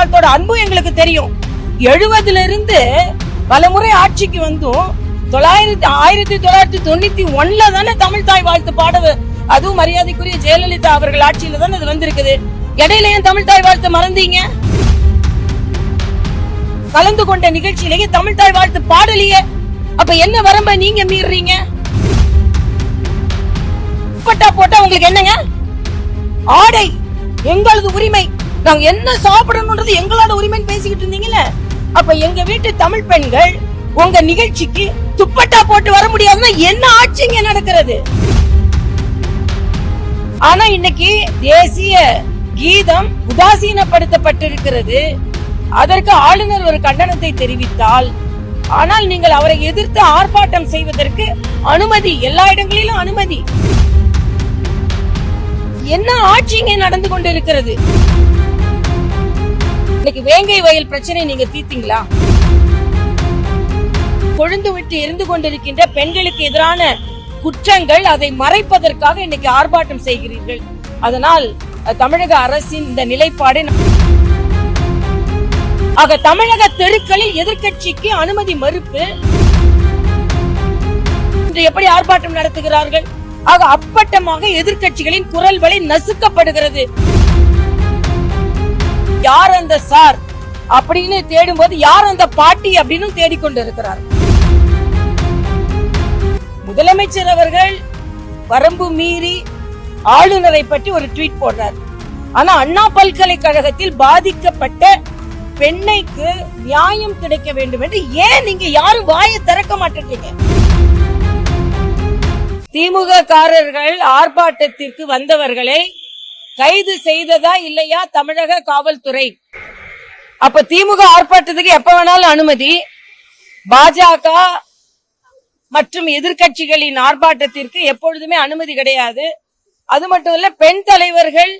தாழ்த்தோட அன்பு எங்களுக்கு தெரியும். எழுபதுல இருந்து பலமுறை ஆட்சிக்கு வந்தும் தொள்ளாயிரத்தி ஆயிரத்தி தொள்ளாயிரத்தி தொண்ணூத்தி ஒண்ணுல தானே தமிழ் தாய் வாழ்த்து பாட அதுவும் மரியாதைக்குரிய ஜெயலலிதா அவர்கள் ஆட்சியில தானே அது வந்திருக்குது. இடையில ஏன் தமிழ் தாய் வாழ்த்து மறந்தீங்க? கலந்து கொண்ட நிகழ்ச்சியிலேயே தமிழ் தாய் வாழ்த்து பாடலையே? அப்ப என்ன வரம்ப நீங்க மீறீங்க? போட்டா உங்களுக்கு என்னங்க? ஆடை எங்களது உரிமை. நாங்க என்ன சாப்பிடணும்ன்றது எங்களோட உரிமைன்னு பேசிக்கிட்டு இருந்தீங்கல்ல? அப்ப எங்க வீட்டு தமிழ் பெண்கள் உங்க நிகழ்ச்சிக்கு துப்பட்டா போட்டு வர முடியாதுன்னா என்ன ஆட்சிங்க நடக்கிறது? ஆனா இன்னைக்கு தேசிய கீதம் உதாசீனப்படுத்தப்பட்டிருக்கிறது. அதற்கு ஆளுநர் ஒரு கண்டனத்தை தெரிவித்தால் ஆனால் நீங்கள் அவரை எதிர்த்து ஆர்ப்பாட்டம் செய்வதற்கு அனுமதி எல்லா இடங்களிலும் அனுமதி. என்ன ஆட்சி இங்கே நடந்து கொண்டிருக்கிறது? இன்னைக்கு வேங்கை வயல் பிரச்சனை நீங்க தீர்த்தீங்களா? கொழுந்து விட்டு இருந்து கொண்டிருக்கின்ற பெண்களுக்கு எதிரான குற்றங்கள் அதை மறைப்பதற்காக இன்னைக்கு ஆர்ப்பாட்டம் செய்கிறீர்கள். அதனால் தமிழக அரசின் இந்த நிலைப்பாடு ஆக தமிழக தெருக்களில் எதிர்க்கட்சிக்கு அனுமதி மறுப்பு. இன்று எப்படி ஆர்ப்பாட்டம் நடத்துகிறார்கள்? ஆக அப்பட்டமாக எதிர்க்கட்சிகளின் குரல் வழி நசுக்கப்படுகிறது. யார் அந்த சார் அப்படின்னு தேடும்போது யார் அந்த பாட்டி அப்படின்னு தேடிக்கொண்டிருக்கிறார். முதலமைச்சர் அவர்கள் வரம்பு மீறி ஆளுநரை பற்றி ஒரு ட்வீட் போடுறார். ஆனா அண்ணா பல்கலைக்கழகத்தில் பாதிக்கப்பட்ட பெண்ணைக்கு நியாயம் கிடைக்க வேண்டும் என்று ஏன் நீங்க யாரும் வாயை திறக்க மாட்டேங்க திமுக காரர்கள் ஆர்ப்பாட்டத்திற்கு வந்தவர்களை கைது செய்ததா இல்லையா தமிழக காவல்துறை? அப்ப திமுக ஆர்ப்பாட்டத்துக்கு எப்ப வேணாலும் அனுமதி. பாஜக மற்றும் எதிர்க்கட்சிகளின் ஆர்ப்பாட்டத்திற்கு எப்பொழுதுமே அனுமதி கிடையாது. அது மட்டும் இல்ல பெண் தலைவர்கள்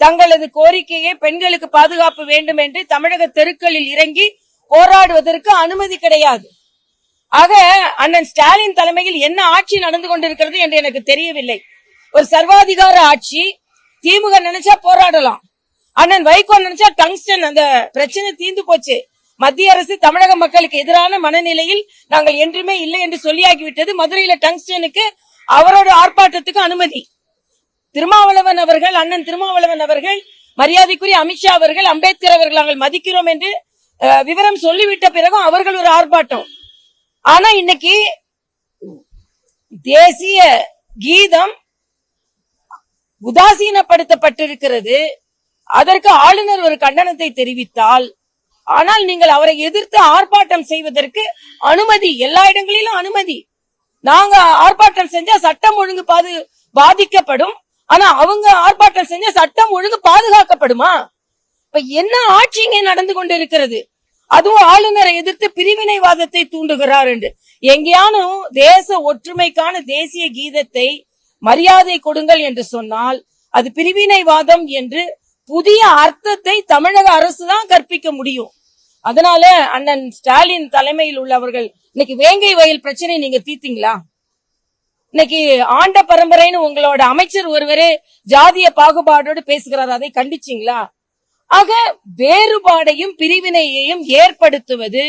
தங்களது கோரிக்கையை பெண்களுக்கு பாதுகாப்பு வேண்டும் என்று தமிழக தெருக்களில் இறங்கி போராடுவதற்கு அனுமதி கிடையாது. ஆக அண்ணன் ஸ்டாலின் தலைமையில் என்ன ஆட்சி நடந்து கொண்டிருக்கிறது என்று எனக்கு தெரியவில்லை. ஒரு சர்வாதிகார ஆட்சி திமுக நினைச்சா போராடலாம். அண்ணன் வைகோ நினைச்சா டங்ஸ்டன் அந்த பிரச்சனை தீந்து போச்சு. மத்திய அரசு தமிழக மக்களுக்கு எதிரான மனநிலையில் நாங்கள் என்றுமே இல்லை என்று சொல்லியாகிவிட்டது மதுரையில டங்ஸ்டனுக்கு அவரோட ஆர்ப்பாட்டத்துக்கு அனுமதி. திருமாவளவன் அவர்கள் அண்ணன் திருமாவளவன் அவர்கள் மரியாதைக்குரிய அமித்ஷா அவர்கள் அம்பேத்கர் அவர்கள் நாங்கள் மதிக்கிறோம் என்று விவரம் சொல்லிவிட்ட பிறகும் அவர்கள் ஒரு ஆர்ப்பாட்டம். ஆனா இன்னைக்கு தேசிய கீதம் உதாசீனப்படுத்தப்பட்டிருக்கிறது. அதற்கு ஆளுநர் ஒரு கண்டனத்தை தெரிவித்தால் ஆனால் நீங்கள் அவரை எதிர்த்து ஆர்ப்பாட்டம் செய்வதற்கு அனுமதி எல்லா இடங்களிலும் அனுமதி. நாங்க ஆர்ப்பாட்டம் செஞ்சா சட்டம் ஒழுங்கு பாது பாதிக்கப்படும். ஆனா அவங்க ஆர்ப்பாட்டம் செஞ்சா சட்டம் ஒழுங்கு பாதுகாக்கப்படுமா? இப்ப என்ன ஆட்சி இங்கே நடந்து கொண்டிருக்கிறது? அதுவும் ஆளுநரை எதிர்த்து பிரிவினைவாதத்தை தூண்டுகிறார் என்று. எங்கேயானும் தேச ஒற்றுமைக்கான தேசிய கீதத்தை மரியாதை கொடுங்கள் என்று சொன்னால் அது பிரிவினைவாதம் என்று புதிய அர்த்தத்தை தமிழக அரசு தான் கற்பிக்க முடியும். அதனால அண்ணன் ஸ்டாலின் தலைமையில் உள்ளவர்கள் இன்னைக்கு வேங்கை வயல் பிரச்சனை நீங்க தீர்த்தீங்களா? இன்னைக்கு ஆண்ட பரம்பரைன்னு உங்களோட அமைச்சர் ஒருவரே ஜாதிய பாகுபாடோடு பேசுகிறார் அதை கண்டிச்சீங்களா? ஆக வேறுபாடையும் பிரிவினையையும் ஏற்படுத்துவது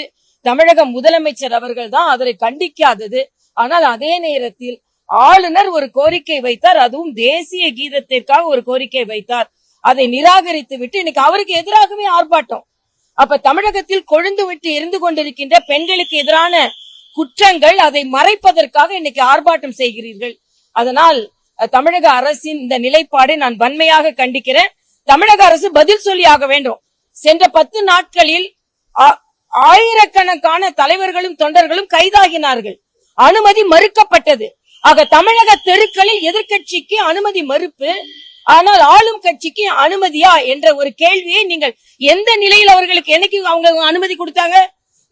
தமிழக முதலமைச்சர் அவர்கள் தான் அதனை கண்டிக்காதது. ஆனால் அதே நேரத்தில் ஆளுநர் ஒரு கோரிக்கை வைத்தார் அதுவும் தேசிய கீதத்திற்காக ஒரு கோரிக்கை வைத்தார். அதை நிராகரித்து விட்டு இன்னைக்கு அவருக்கு எதிராகவே ஆர்ப்பாட்டம். அப்ப தமிழகத்தில் கொழுந்து விட்டு இருந்து கொண்டிருக்கின்ற பெண்களுக்கு எதிரான குற்றங்கள் அதை மறைப்பதற்காக இன்னைக்கு ஆர்ப்பாட்டம் செய்கிறீர்கள். அதனால் தமிழக அரசின் இந்த நிலைப்பாடை நான் வன்மையாக கண்டிக்கிறேன். தமிழக அரசு பதில் சொல்லி ஆக வேண்டும். சென்ற பத்து நாட்களில் ஆ- ஆயிரக்கணக்கான தலைவர்களும் தொண்டர்களும் கைதாகினார்கள். அனுமதி மறுக்கப்பட்டது. ஆக தமிழக தெருக்களில் எதிர்க்கட்சிக்கு அனுமதி மறுப்பு ஆனால் ஆளும் கட்சிக்கு அனுமதியா என்ற ஒரு கேள்வியை நீங்கள் எந்த நிலையில் அவர்களுக்கு என்னைக்கு அவங்க அனுமதி கொடுத்தாங்க?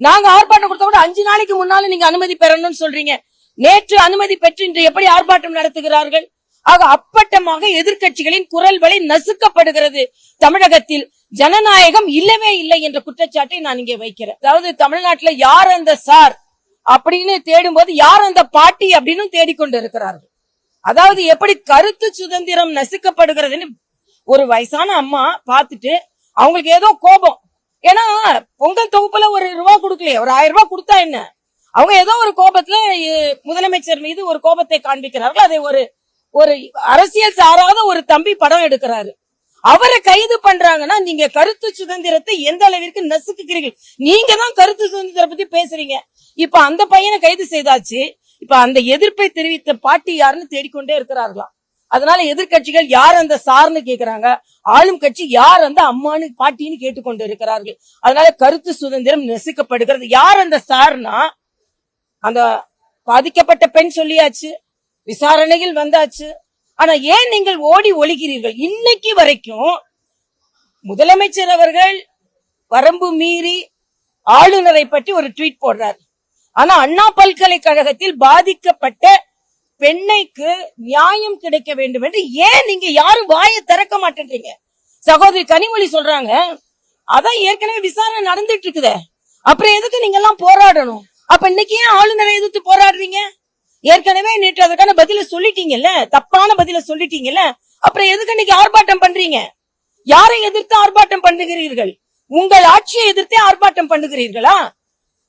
நாங்க ஆர்ப்பாட்டம் கொடுத்த கூட அஞ்சு நாளைக்கு முன்னால நீங்க அனுமதி பெறணும்னு சொல்றீங்க. நேற்று அனுமதி பெற்று இன்று எப்படி ஆர்ப்பாட்டம் நடத்துகிறார்கள்? ஆக அப்பட்டமாக எதிர்க்கட்சிகளின் குரல் வலை நசுக்கப்படுகிறது. தமிழகத்தில் ஜனநாயகம் இல்லவே இல்லை என்ற குற்றச்சாட்டை நான் இங்கே வைக்கிறேன். அதாவது தமிழ்நாட்டுல யார் அந்த சார்? அப்படின்னு தேடும் போது யார் அந்த பாட்டி அப்படின்னு தேடிக்கொண்டு இருக்கிறார்கள். அதாவது எப்படி கருத்து சுதந்திரம் நசுக்கப்படுகிறதுன்னு ஒரு வயசான அம்மா பார்த்துட்டு அவங்களுக்கு ஏதோ கோபம். ஏன்னா பொங்கல் தொகுப்புல ஒரு ரூபா கொடுக்கலையே ஒரு ஆயிரம் ரூபாய் கொடுத்தா என்ன? அவங்க ஏதோ ஒரு கோபத்துல முதலமைச்சர் மீது ஒரு கோபத்தை காண்பிக்கிறார்கள். அதை ஒரு ஒரு அரசியல் சாராத ஒரு தம்பி படம் எடுக்கிறாரு. அவரை கைது பண்றாங்கன்னா நீங்க கருத்து சுதந்திரத்தை எந்த அளவிற்கு நசுக்குகிறீர்கள்? நீங்க தான் கருத்து சுதந்திரத்தை பத்தி பேசுறீங்க. இப்ப அந்த பையனை கைது செய்தாச்சு. இப்ப அந்த எதிர்ப்பை தெரிவித்த பாட்டி யாருன்னு தேடிக்கொண்டே இருக்கிறார்களாம். அதனால எதிர்க்கட்சிகள் யார் அந்த சார்னு கேக்குறாங்க. ஆளும் கட்சி யார் அந்த அம்மானு பாட்டின்னு கேட்டுக்கொண்டு இருக்கிறார்கள். அதனால கருத்து சுதந்திரம் நெசுக்கப்படுகிறது. யார் அந்த சார்னா? அந்த பாதிக்கப்பட்ட பெண் சொல்லியாச்சு. விசாரணைகள் வந்தாச்சு. ஆனா ஏன் நீங்கள் ஓடி ஒழிகிறீர்கள் இன்னைக்கு வரைக்கும் முதலமைச்சர் அவர்கள் வரம்பு மீறி ஆளுநரை பற்றி ஒரு ட்வீட் போடுறார். ஆனா அண்ணா பல்கலைக்கழகத்தில் பாதிக்கப்பட்ட பெண்ணைக்கு நியாயம் கிடைக்க வேண்டும் என்று ஏன் நீங்க யாரும் வாயை திறக்க மாட்டேன்றீங்க? சகோதரி கனிமொழி சொல்றாங்க அதான் ஏற்கனவே விசாரணை நடந்துட்டு இருக்குதே. அப்புறம் எதுக்கு நீங்க எல்லாம் போராடணும்? அப்ப இன்னைக்கு ஏன் ஆளுநரை எதிர்த்து போராடுறீங்க? ஏற்கனவே நேற்று அதுக்கான பதில சொல்லிட்டீங்கல்ல? தப்பான பதில சொல்லிட்டீங்கல்ல? அப்புறம் எதுக்கு இன்னைக்கு ஆர்ப்பாட்டம் பண்றீங்க? யாரை எதிர்த்து ஆர்ப்பாட்டம் பண்ணுகிறீர்கள்? உங்கள் ஆட்சியை எதிர்த்தே ஆர்ப்பாட்டம் பண்ணுகிறீர்களா?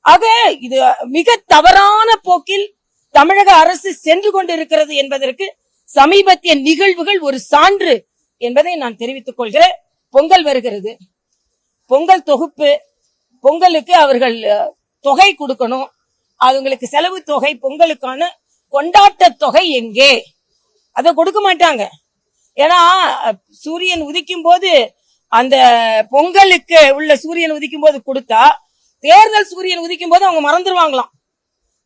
ஆக இது மிக தவறான போக்கில் தமிழக அரசு சென்று கொண்டிருக்கிறது என்பதற்கு சமீபத்திய நிகழ்வுகள் ஒரு சான்று என்பதை நான் தெரிவித்துக் கொள்கிறேன். பொங்கல் வருகிறது. பொங்கல் தொகுப்பு பொங்கலுக்கு அவர்கள் தொகை கொடுக்கணும். அவங்களுக்கு செலவு தொகை பொங்கலுக்கான கொண்டாட்ட தொகை எங்கே? அதை கொடுக்க மாட்டாங்க. ஏன்னா சூரியன் உதிக்கும் போது அந்த பொங்கலுக்கு உள்ள சூரியன் உதிக்கும் போது கொடுத்தா தேர்தல் சூரியன் உதிக்கும் போது அவங்க மறந்துடுவாங்களாம்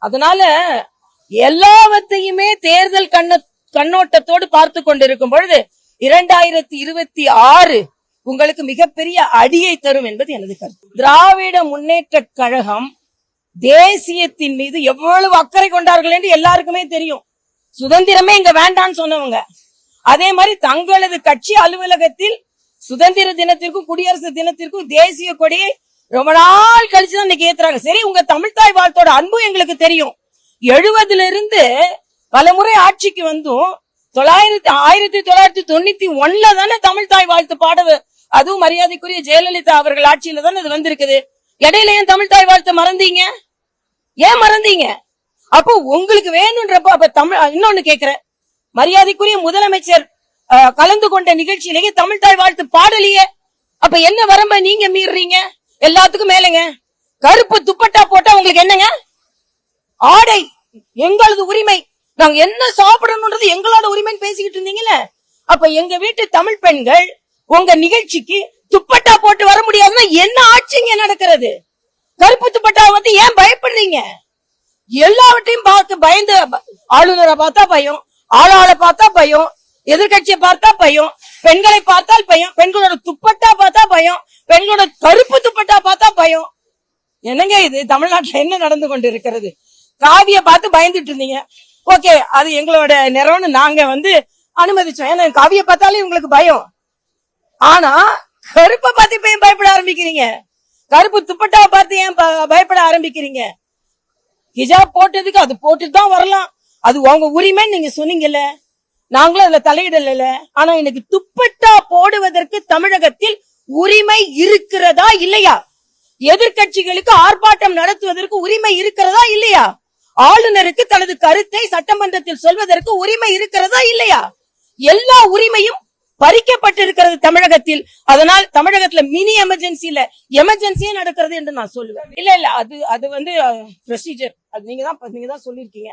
அதனால எல்லாவற்றையுமே தேர்தல் கண்ண கண்ணோட்டத்தோடு பார்த்து கொண்டிருக்கும் பொழுது இரண்டாயிரத்தி இருபத்தி ஆறு உங்களுக்கு மிகப்பெரிய அடியை தரும் என்பது எனது கருத்து. திராவிட முன்னேற்ற கழகம் தேசியத்தின் மீது எவ்வளவு அக்கறை கொண்டார்கள் என்று எல்லாருக்குமே தெரியும். சுதந்திரமே இங்க வேண்டான்னு சொன்னவங்க. அதே மாதிரி தங்களது கட்சி அலுவலகத்தில் சுதந்திர தினத்திற்கும் குடியரசு தினத்திற்கும் தேசிய கொடியை ரொம்ப நாள் கழிச்சுதான் இன்னைக்கு ஏத்துறாங்க. சரி உங்க தமிழ்தாய் வாழ்த்தோட அன்பு எங்களுக்கு தெரியும். எழுபதுல இருந்து பலமுறை ஆட்சிக்கு வந்தும் தொள்ளாயிரத்தி ஆயிரத்தி தொள்ளாயிரத்தி தொண்ணூத்தி ஒன்னுல தானே தமிழ்தாய் வாழ்த்து பாட அதுவும் மரியாதைக்குரிய ஜெயலலிதா அவர்கள் ஆட்சியில தானே இது வந்திருக்குது. இடையில ஏன் தமிழ்தாய் வாழ்த்து மறந்தீங்க? ஏன் மறந்தீங்க? அப்போ உங்களுக்கு வேணும்ன்றப்ப அப்ப தமிழ் இன்னொன்னு கேக்குறேன். மரியாதைக்குரிய முதலமைச்சர் கலந்து கொண்ட நிகழ்ச்சியிலேயே தமிழ் தாய் வாழ்த்து பாடலையே. அப்ப என்ன வரம்ப நீங்க மீறீங்க? எல்லாத்துக்கும் மேலங்க. கருப்பு துப்பட்டா போட்டா உங்களுக்கு என்னங்க? ஆடை எங்களது உரிமை. நாங்க என்ன சாப்பிடணும்ன்றது எங்களோட உரிமைன்னு பேசிக்கிட்டு இருந்தீங்கல்ல? அப்ப எங்க வீட்டு தமிழ் பெண்கள் உங்க நிகழ்ச்சிக்கு துப்பட்டா போட்டு வர முடியாதுன்னா என்ன ஆட்சிங்க நடக்கிறது? கருப்பு துப்பட்டா வந்து ஏன் பயப்படுறீங்க? எல்லாவற்றையும் பார்த்து பயந்து ஆளுநரை பார்த்தா பயம் ஆளாளை பார்த்தா பயம் எதிர்கட்சியை பார்த்தா பயம் பெண்களை பார்த்தால் பயம் பெண்களோட துப்பட்டா பார்த்தா பயம் பெண்களோட கருப்பு துப்பட்டா பார்த்தா பயம். என்னங்க இது? தமிழ்நாட்டுல என்ன நடந்து கொண்டு இருக்கிறது காவிய பார்த்து பயந்துட்டு இருந்தீங்க. ஓகே அது எங்களோட நிறம்னு நாங்க வந்து அனுமதிச்சோம். ஏன்னா காவிய பார்த்தாலே உங்களுக்கு பயம். ஆனா கருப்பை பார்த்து இப்ப பயப்பட ஆரம்பிக்கிறீங்க? கருப்பு துப்பட்டாவை பார்த்து ஏன் பயப்பட ஆரம்பிக்கிறீங்க? ஹிஜாப் போட்டதுக்கு அது போட்டுட்டு தான் வரலாம். அது உங்க உரிமைன்னு நீங்க சொன்னீங்கல்ல. நாங்களும் அதுல தலையிடல ஆனா எனக்கு துப்பட்டா போடுவதற்கு தமிழகத்தில் உரிமை இருக்கிறதா இல்லையா? எதிர்க்கட்சிகளுக்கு ஆர்ப்பாட்டம் நடத்துவதற்கு உரிமை இருக்கிறதா இல்லையா? ஆளுநருக்கு தனது கருத்தை சட்டமன்றத்தில் சொல்வதற்கு உரிமை இருக்கிறதா இல்லையா? எல்லா உரிமையும் பறிக்கப்பட்டிருக்கிறது தமிழகத்தில். அதனால் தமிழகத்துல மினி எமர்ஜென்சில எமர்ஜென்சியே நடக்கிறது என்று நான் சொல்லுவேன். இல்ல இல்ல அது அது வந்து ப்ரொசீஜர் அது நீங்க தான் நீங்க தான் சொல்லியிருக்கீங்க.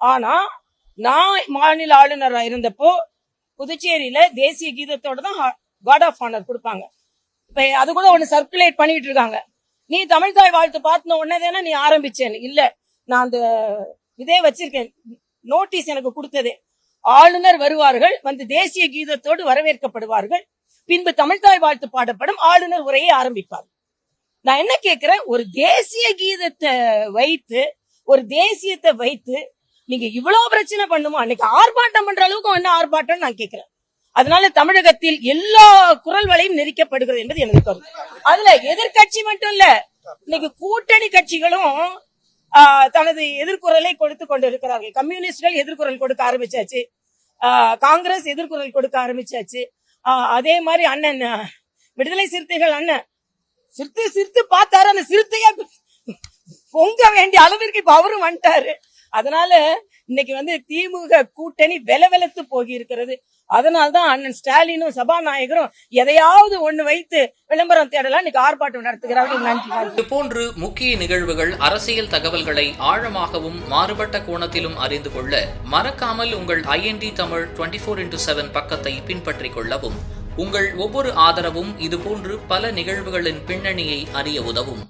ஆனா நான் மாநில ஆளுநராக இருந்தப்போ புதுச்சேரியில தேசிய கீதத்தோட தான் காட் ஆஃப் ஆனர் கொடுப்பாங்க. இப்ப அது கூட ஒன்னு சர்க்குலேட் பண்ணிட்டு இருக்காங்க. நீ தமிழ் தாய் வாழ்த்து பார்த்தின உடனே தானே நீ ஆரம்பிச்சேன்னு. இல்ல நான் அந்த இதே வச்சிருக்கேன். நோட்டீஸ் எனக்கு கொடுத்ததே. ஆளுநர் வருவார்கள் வந்து தேசிய கீதத்தோடு வரவேற்கப்படுவார்கள். பின்பு தமிழ்தாய் வாழ்த்து பாடப்படும் ஆளுநர் உரையை ஆரம்பிப்பார். நான் என்ன கேக்குறேன் ஒரு தேசிய கீதத்தை வைத்து ஒரு தேசியத்தை வைத்து நீங்க இவ்வளவு பிரச்சனை பண்ணுமா? அன்னைக்கு ஆர்ப்பாட்டம் பண்ற அளவுக்கு என்ன ஆர்ப்பாட்டம் நான் கேட்கிறேன். அதனால தமிழகத்தில் எல்லா குரல் வலையும் நெரிக்கப்படுகிறது என்பது எனது கருத்து அதுல எதிர்க்கட்சி மட்டும் இல்ல இன்னைக்கு கூட்டணி கட்சிகளும் தனது எதிர்குரலை கொடுத்து கொண்டு இருக்கிறார்கள் கம்யூனிஸ்ட்கள் எதிர்குரல் கொடுக்க ஆரம்பிச்சாச்சு. ஆஹ், காங்கிரஸ் எதிர்குரல் கொடுக்க ஆரம்பிச்சாச்சு. அதே மாதிரி அண்ணன் விடுதலை சிறுத்தைகள் அண்ணன் சிரித்து சிரித்து பார்த்தாரு. அந்த சிறுத்தையா பொங்க வேண்டிய அளவிற்கு இப்ப அவரும் வந்துட்டாரு. அதனால இன்னைக்கு வந்து திமுக கூட்டணி வெல வெலத்து போகி இருக்கிறது அதனால்தான் அண்ணன் ஸ்டாலினும் சபாநாயகரும் எதையாவது ஒண்ணு வைத்து விளம்பரம் தேடலாம் இன்னைக்கு ஆர்ப்பாட்டம் நடத்துகிறார்கள். நன்றி போன்று முக்கிய நிகழ்வுகள் அரசியல் தகவல்களை ஆழமாகவும் மாறுபட்ட கோணத்திலும் அறிந்து கொள்ள மறக்காமல் உங்கள் IND Tamil twenty four into seven பக்கத்தை பின்பற்றிக் கொள்ளவும். உங்கள் ஒவ்வொரு ஆதரவும் இதுபோன்று பல நிகழ்வுகளின் பின்னணியை அறிய உதவும்.